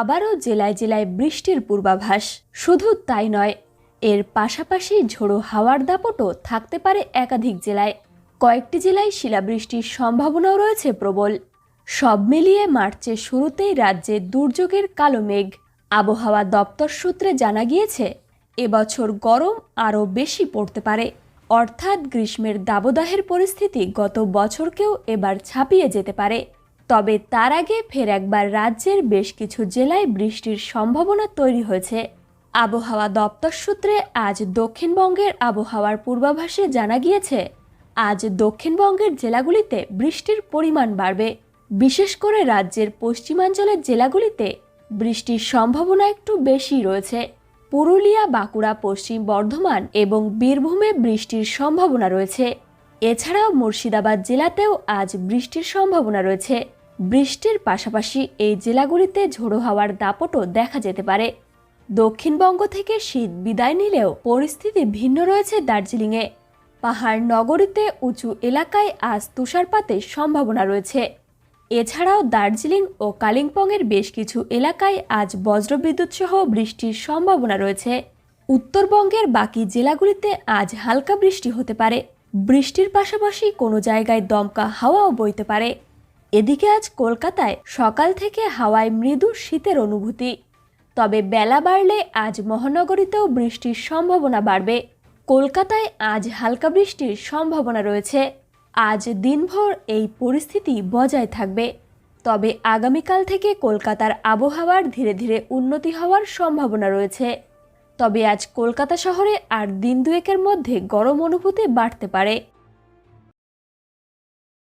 আবারও জেলায় জেলায় বৃষ্টির পূর্বাভাস। শুধু তাই নয়, এর পাশাপাশি ঝোড়ো হাওয়ার দাপটও থাকতে পারে একাধিক জেলায়। কয়েকটি জেলায় শিলাবৃষ্টির সম্ভাবনাও রয়েছে প্রবল। সব মিলিয়ে মার্চের শুরুতেই রাজ্যে দুর্যোগের কালো মেঘ। আবহাওয়া দপ্তর সূত্রে জানা গিয়েছে, এবছর গরম আরও বেশি পড়তে পারে। অর্থাৎ গ্রীষ্মের দাবদাহের পরিস্থিতি গত বছরকেও এবার ছাপিয়ে যেতে পারে। তবে তার আগে ফের একবার রাজ্যের বেশ কিছু জেলায় বৃষ্টির সম্ভাবনা তৈরি হয়েছে। আবহাওয়া দপ্তর সূত্রে আজ দক্ষিণবঙ্গের আবহাওয়ার পূর্বাভাসে জানা গিয়েছে, আজ দক্ষিণবঙ্গের জেলাগুলিতে বৃষ্টির পরিমাণ বাড়বে। বিশেষ করে রাজ্যের পশ্চিমাঞ্চলের জেলাগুলিতে বৃষ্টির সম্ভাবনা একটু বেশি রয়েছে। পুরুলিয়া, বাঁকুড়া, পশ্চিম বর্ধমান এবং বীরভূমে বৃষ্টির সম্ভাবনা রয়েছে। এছাড়াও মুর্শিদাবাদ জেলাতেও আজ বৃষ্টির সম্ভাবনা রয়েছে। বৃষ্টির পাশাপাশি এই জেলাগুলিতে ঝোড়ো হাওয়ার দাপটও দেখা যেতে পারে। দক্ষিণবঙ্গ থেকে শীত বিদায় নিলেও পরিস্থিতি ভিন্ন রয়েছে দার্জিলিংয়ে। পাহাড় নগরীতে উঁচু এলাকায় আজ তুষারপাতের সম্ভাবনা রয়েছে। এছাড়াও দার্জিলিং ও কালিম্পংয়ের বেশ কিছু এলাকায় আজ বজ্রবিদ্যুৎ সহ বৃষ্টির সম্ভাবনা রয়েছে। উত্তরবঙ্গের বাকি জেলাগুলিতে আজ হালকা বৃষ্টি হতে পারে। বৃষ্টির পাশাপাশি কোনো জায়গায় দমকা হাওয়াও বইতে পারে। এদিকে আজ কলকাতায় সকাল থেকে হাওয়ায় মৃদু শীতের অনুভূতি। তবে বেলা বাড়লে আজ মহানগরীতেও বৃষ্টির সম্ভাবনা বাড়বে। কলকাতায় আজ হালকা বৃষ্টির সম্ভাবনা রয়েছে। আজ দিনভর এই পরিস্থিতি বজায় থাকবে। তবে আগামীকাল থেকে কলকাতার আবহাওয়ার ধীরে ধীরে উন্নতি হওয়ার সম্ভাবনা রয়েছে। তবে আজ কলকাতা শহরে আর দিন দুয়েকের মধ্যে গরম অনুভূতি বাড়তে পারে।